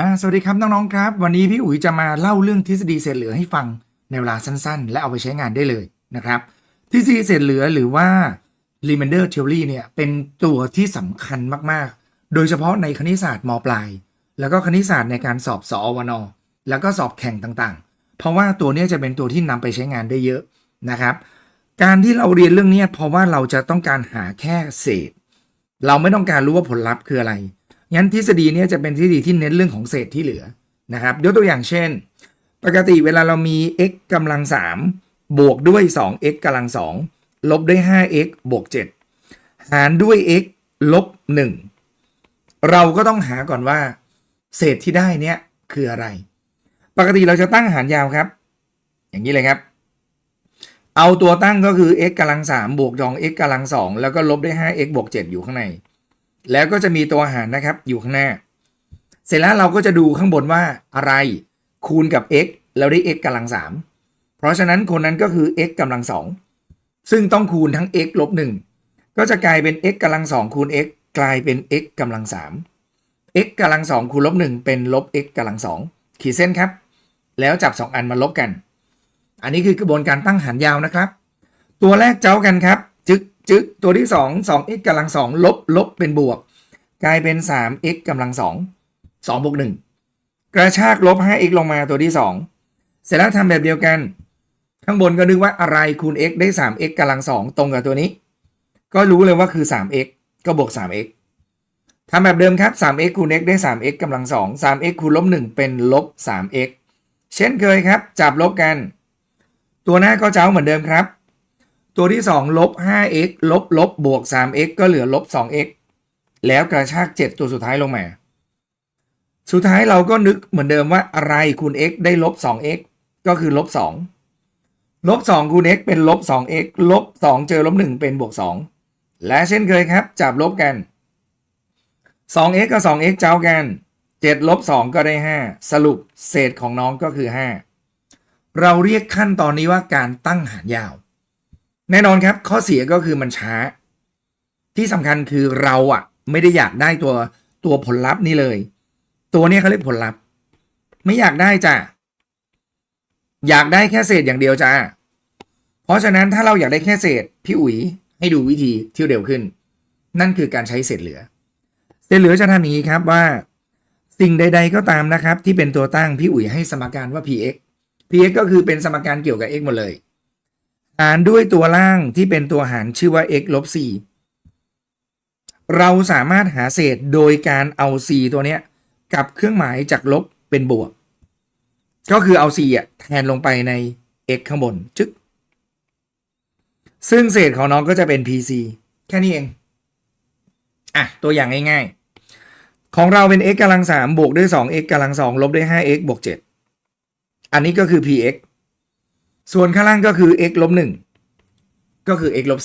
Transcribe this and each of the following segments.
อ่าสวัสดีครับน้อง ๆ ครับ วันนี้พี่อุ๋ยจะมาเล่าเรื่องทฤษฎีเศษเหลือให้ฟังในเวลาสั้นๆ และเอาไปใช้งานได้เลยนะครับ ทฤษฎีเศษเหลือหรือว่า remainder theory เนี่ยเป็นตัวที่สำคัญมากๆ โดยเฉพาะในคณิตศาสตร์มปลาย แล้วก็คณิตศาสตร์ในการสอบสอวนแล้วก็สอบแข่งต่างๆ เพราะว่าตัวนี้จะเป็นตัวที่นำไปใช้งานได้เยอะนะครับ การที่เราเรียนเรื่องนี้เพราะว่าเราจะต้องการหาแค่เศษ เราไม่ต้องการรู้ว่าผลลัพธ์คืออะไร งั้นทฤษฎีเนี้จะเป็นทฤษฎีที่เน้นเรื่องของเศษที่เหลือนะครับยกตัวอย่างเช่น ปกติเวลาเรามี x กำลัง 3 บวกด้วย 2x กำลัง 2 ลบด้วย 5x บวก 7 หารด้วย x ลบ 1 เราก็ต้องหาก่อนว่า เศษที่ได้เนี้ยคืออะไร ปกติเราจะตั้งหารยาวครับ อย่างนี้เลยครับ เอาตัวตั้งก็คือ x กำลัง 3 บวก 2x กำลัง 2 แล้วก็ลบด้วย 5x บวก 7 อยู่ข้างใน แล้วก็จะมีตัวหารนะครับอยู่ข้างหน้า เสร็จแล้วเราก็จะดูข้างบนว่าอะไรคูณกับ x แล้วได้ x กำลัง 3 เพราะฉะนั้นคนนั้นก็คือ x กำลัง 2 ซึ่งต้องคูณทั้ง x ลบ1ก็จะกลายเป็น x กำลัง 2 คูณ x กลายเป็น x กำลัง 3 x กำลัง 2 คูณลบ1เป็นลบ x กำลัง 2 ขีดเส้นครับ แล้วจับ 2 อันมาลบกัน อันนี้คือกระบวนการตั้งหารยาวนะครับ ตัวแรกเจ้ากันครับ จึกจึกตัวที่ 2 2x กำลัง 2 ลบลบเป็นบวก กลายเป็น 3x กำลัง 2 2บวก1กระชากลบ 5x ลงมาตัวที่ 2 เสร็จแล้วทำแบบเดียวกัน ข้างบนก็นึกว่าอะไรคูณ x ได้ 3x กำลัง 2 ตรงกับตัวนี้ ก็รู้เลยว่าคือ 3x ก็บวก 3x ทำแบบเดิมครับ 3x คูณ x ได้ 3x กำลัง 2 3x คูณลบ 1 เป็นลบ 3x เช่นเคยครับ จับลบกัน ตัวหน้าก็เจ้าเหมือนเดิมครับ ตัวที่2ลบ 5x ลบลบบวก 3x ก็เหลือลบ 2x แล้วกระชาก 7 ตัวสุดท้ายลงมา สุดท้ายเราก็นึกเหมือนเดิมว่าอะไรคูณ x ได้ลบ 2x ก็คือลบ 2 ลบ 2คูณ x เป็นลบ 2x ลบ 2 เจอลบ 1 เป็นบวก 2 และเช่นเคยครับ จับลบกัน 2x กับ 2x เจ้ากัน 7 ลบ 2 ก็ได้ 5 สรุปเศษของน้องก็คือ 5 เราเรียกขั้นตอนนี้ว่าการตั้งหารยาว แน่นอนครับ ข้อเสียก็คือมันช้า ที่สำคัญคือเราอะ ไม่ได้อยากได้ตัวตัวผลลัพธ์นี่เลย ตัวเนี้ยเขาเรียกผลลัพธ์ ไม่อยากได้จ้ะอยากได้แค่เศษอย่างเดียวจ้าเพราะฉะนั้นถ้าเราอยากได้แค่เศษพี่อุ๋ยให้ดูวิธีที่เร็วขึ้น นั่นคือการใช้เศษเหลือ เศษเหลือจะทำอย่างนี้ครับว่า สิ่งใด ๆก็ตามนะครับ ที่เป็นตัวตั้งพี่อุ๋ยให้สมการว่า px px ก็คือเป็นสมการเกี่ยวกับ x หมดเลย หารด้วยตัวล่างที่เป็นตัวหารชื่อว่า x ลบ4เราสามารถหาเศษโดยการเอา c ตัวเนี้ยกับเครื่องหมายจากลบเป็นบวก ก็คือเอา c อะแทนลงไปใน x ข้างบนจึ๊กซึ่งเศษของน้องก็จะเป็น pc แค่นี้เอง อะ ตัวอย่างง่ายๆ ของเราเป็น x กำลัง3บวกด้วย 2x กำลัง2ลบด้วย 5x บวก7อันนี้ก็คือ px ส่วนข้างล่างก็คือ x ลบ1ก็คือ x ลบ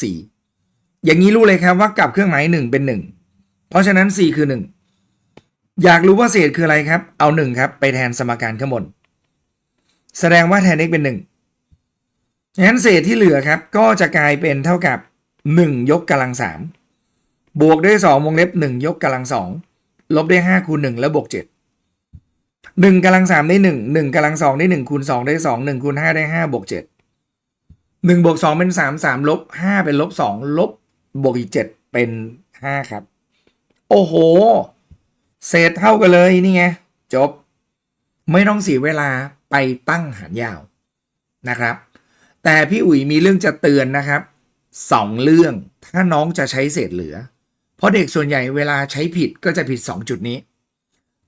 4อย่างนี้รู้เลยครับว่ากลับเครื่องหมาย1เป็น1เพราะฉะนั้น4คือ1อยากรู้ว่าเศษคืออะไรครับ เอา1ครับ ไปแทนสมการข้างบน แสดงว่าแทน x เป็น1งั้นเศษที่เหลือครับ ก็จะกลายเป็นเท่ากับ 1 ยกกำลัง3บวกด้วย 2 วงเล็บ 1 ยกกำลัง2ลบด้วย5คูณ1แล้วบวก7 1กำลัง3ได้1 1กำลัง2ได้1คูณ2ได้2 1คูณ5ได้5บวก7 1บวก2เป็น3 3ลบ5เป็นลบ2ลบบวกอีก7เป็น5ครับ โอ้โห เศษเท่ากันเลยนี่ไง จบ ไม่ต้องเสียเวลาไปตั้งหารยาวนะครับ แต่พี่อุ๋ยมีเรื่องจะเตือนนะครับสองเรื่องถ้าน้องจะใช้เศษเหลือ เพราะเด็กส่วนใหญ่เวลาใช้ผิดก็จะผิด2จุดนี้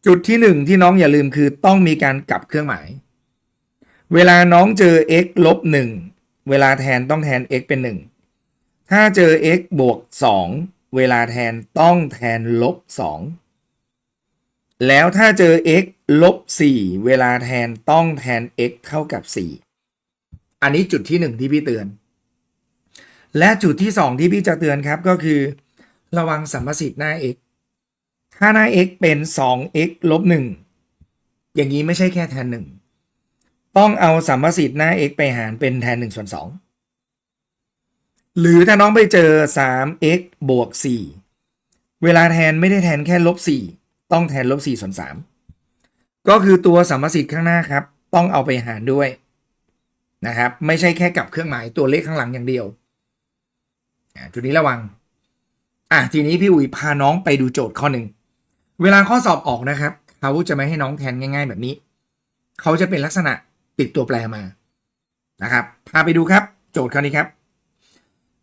จุดที่หนึ่งที่น้องอย่าลืมคือต้องมีการกลับเครื่องหมาย เวลาน้องเจอ x ลบ1เวลาแทนต้องแทน x เป็น1ถ้าเจอ x บวก2เวลาแทนต้องแทนลบ2แล้วถ้าเจอ x ลบ4เวลาแทนต้องแทน x เท่ากับ 4 อันนี้จุดที่ 1 ที่พี่เตือน และจุดที่ 2 ที่พี่จะเตือนครับก็คือ ระวังสัมประสิทธิ์หน้า x ถ้าหน้า x เป็น 2x ลบ 1 อย่างนี้ไม่ใช่แค่แทน 1 ต้องเอาสัมประสิทธิ์หน้า x ไปหารเป็นแทน 1 ส่วน 2 หรือถ้าน้องไปเจอ 3x บวก 4 เวลาแทนไม่ได้แทนแค่ลบ 4 ต้องแทนลบ 4 ส่วน 3 ก็คือตัวสัมประสิทธิ์ข้างหน้าครับ ต้องเอาไปหารด้วยนะครับ ไม่ใช่แค่กับเครื่องหมายตัวเลขข้างหลังอย่างเดียวอะจุดนี้ระวังอะทีนี้พี่อุ๋ยพาน้องไปดูโจทย์ข้อหนึ่ง เวลาข้อสอบออกนะครับ เขาจะไม่ให้น้องแทนง่าย ๆ แบบนี้ เขาจะเป็นลักษณะติดตัวแปรมานะครับ พาไปดูครับ โจทย์ข้อนี้ครับ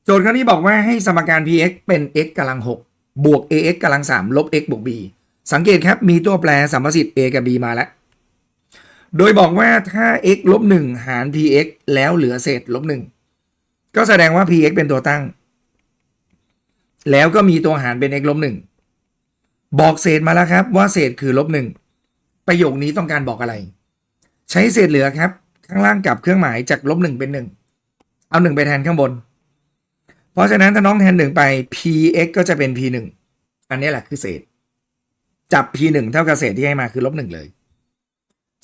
โจทย์ข้อนี้บอกว่าให้สมการ px เป็น x กำลัง6บวก ax กำลัง3ลบ x บวก b สังเกตครับมีตัวแปรสัมประสิทธิ์ a กับ b มาแล้ว โดยบอกว่าถ้า x ลบ1หาร px แล้วเหลือเศษลบ1ก็แสดงว่า px เป็นตัวตั้ง แล้วก็มีตัวหารเป็น x ลบ1 บอกเศษมาแล้วครับ ว่าเศษคือลบ1ประโยคนี้ต้องการบอกอะไร ใช้เศษเหลือครับ ข้างล่างกลับเครื่องหมายจากลบ1เป็น1เอา1ไปแทนข้างบน เพราะฉะนั้นถ้าน้องแทน1ไป px ก็จะเป็น p 1อันนี้แหละคือเศษ จับ p 1เท่ากับเศษที่ให้มาคือลบ1เลย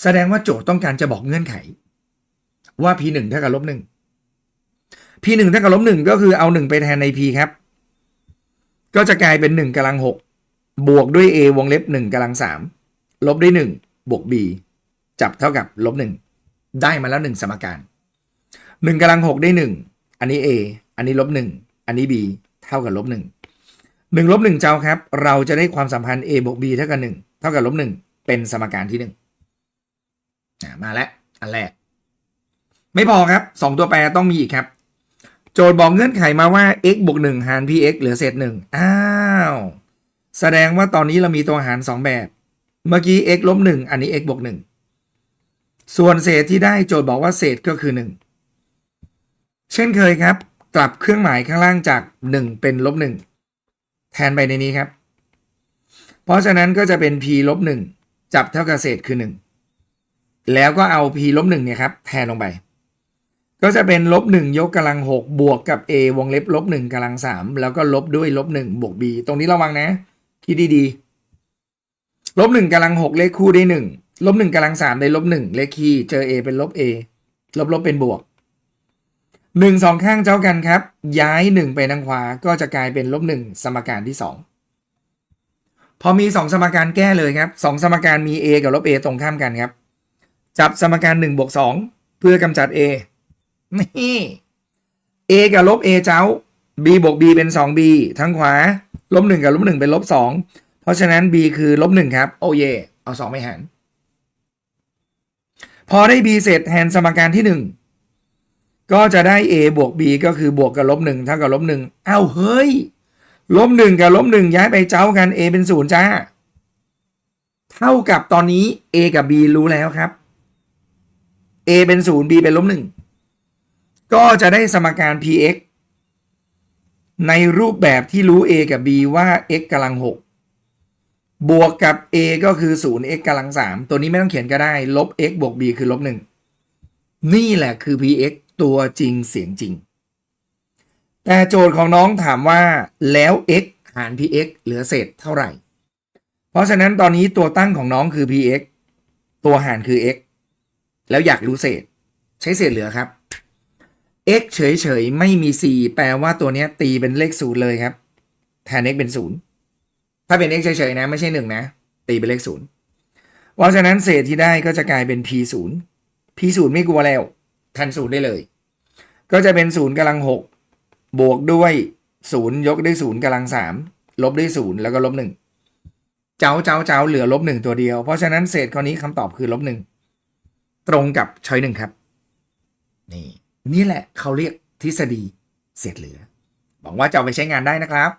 แสดงว่าโจทย์ต้องการจะบอกเงื่อนไข ว่า p 1เท่ากับลบ1 p 1เท่ากับลบ1ก็คือเอา1ไปแทนใน p ครับ ก็จะกลายเป็น1กำลัง6 บวกด้วย a วงเล็บ1กำลัง3ลบด้วย 1 บวก b จับเท่ากับลบ1ได้มาแล้ว 1 สมการ1กำลัง6ได้ 1 อันนี้ a อันนี้ลบ1อันนี้ b เท่ากับลบ1 1ลบ1เจ้าครับ เราจะได้ความสัมพันธ์ a บวก b เท่ากับ 1 เท่ากับลบ1เป็นสมการที่1อ่มาแล้ว อันแรก ไม่พอครับ 2 ตัวแปรต้องมีอีกครับ โจทย์บอกเงื่อนไขมาว่า x บวก1หาร px เหลือเศษ1อ้าว แสดงว่าตอนนี้เรามีตัวหาร 2 แบบ เมื่อกี้ x ลบ1อันนี้ x บวก1ส่วนเศษที่ได้โจทย์บอกว่าเศษก็คือ 1 เช่นเคยครับ กลับเครื่องหมายข้างล่างจาก 1 เป็นลบ1แทนไปในนี้ครับ เพราะฉะนั้นก็จะเป็น p ลบ1จับเท่ากับเศษคือ 1 แล้วก็เอา p ลบ1เนี่ยครับแทนลงไป ก็จะเป็นลบหนึ่งยกกำลังหกบวกกับ a วงเล็บลบหนึ่งกำลังสามแล้วก็ลบด้วยลบหนึ่งบวก b ตรงนี้ระวังนะ คิดดีๆลบหนึ่งกำลังหกเลขคู่ได้หนึ่งลบหนึ่งกำลังสามได้ลบหนึ่งเลขคี่เจอ a เป็นลบ a ลบลบเป็นบวกหนึ่งสองข้างเจ้ากันครับ ย้ายหนึ่งไปทางขวาก็จะกลายเป็นลบหนึ่งสมการที่สองพอมีสองสมการแก้เลยครับสองสมการมี a กับลบ a ตรงข้ามกันครับ จับสมการหนึ่งบวกสองเพื่อกำจัด a นี่ a กับลบ a เจ้า b บวก b เป็น 2b ทั้งขวา ลบ1กับลบ1เป็นลบ2เพราะฉะนั้น b คือลบ1ครับ โอเย เอา2ไม่หาร พอได้ b เสร็จแทนสมการที่1ก็จะได้ a บวก b ก็คือบวกกับลบ1เท่ากับลบ1เอ้าเฮ้ยลบ1กับลบ1ย้ายไปเจ้ากัน a เป็น0จ้า เท่ากับตอนนี้ a กับ b รู้แล้วครับ a เป็น0 b เป็นลบ1ก็จะได้สมการ px ในรูปแบบที่รู้ a กับ b ว่า x กำลัง 6 บวกกับ a ก็คือ 0 x กำลัง 3 ตัวนี้ไม่ต้องเขียนก็ได้ ลบ x บวก b คือลบ 1 นี่แหละคือ px ตัวจริงเสียงจริง แต่โจทย์ของน้องถามว่าแล้ว x หาร px เหลือเศษเท่าไหร่ เพราะฉะนั้นตอนนี้ตัวตั้งของน้องคือ px ตัวหารคือ x แล้วอยากรู้เศษ ใช้เศษเหลือครับ x เฉยๆ ไม่มี 4 แปลว่าตัวนี้ตีเป็นเลขศูนย์เลยครับ แทน x เป็นศูนย์ถ้าเป็น x เฉยๆ นะ ไม่ใช่1นะ ตีเป็นเลขศูนย์เพราะฉะนั้นเศษที่ได้ก็จะกลายเป็น p ศูนย์ p ศูนย์ไม่กลัวแล้วแทนศูนย์ได้เลย ก็จะเป็นศูนย์กำลังหกบวกด้วยศูนย์ยกด้วยศูนย์กำลังสามลบด้วยศูนย์แล้วก็ลบหนึ่งเจ้าเจ้าเจ้าเหลือลบหนึ่งตัวเดียว เพราะฉะนั้นเศษข้อนี้คำตอบคือลบหนึ่งตรงกับช้อยหนึ่งครับ นี่ นี่แหละเขาเรียกทฤษฎีเศษเหลือหวังว่าจะเอาไปใช้งานได้นะครับ